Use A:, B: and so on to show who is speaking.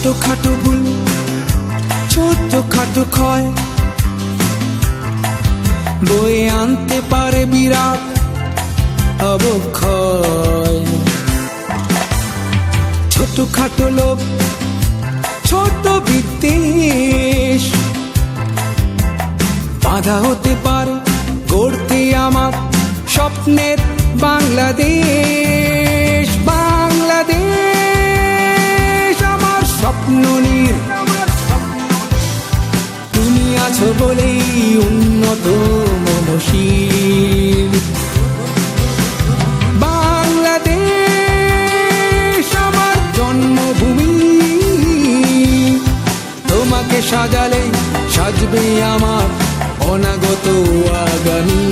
A: খাটো ভুল ছোট খাটো ক্ষয়। বয়ে আনতে পারে বিরাট অবক্ষয়। ছোট খাটো লোক ছোট বিদ্বেষ। বাধা হতে পারে গড়তে আমার স্বপ্নের বাংলাদেশ। স্বপ্ন নীর তুমি আছো বলেই উন্নত মমশীল বাংলাদেশ আমার জন্মভূমি। তোমাকে সাজালে সাজবে আমার অনাগত আগামী।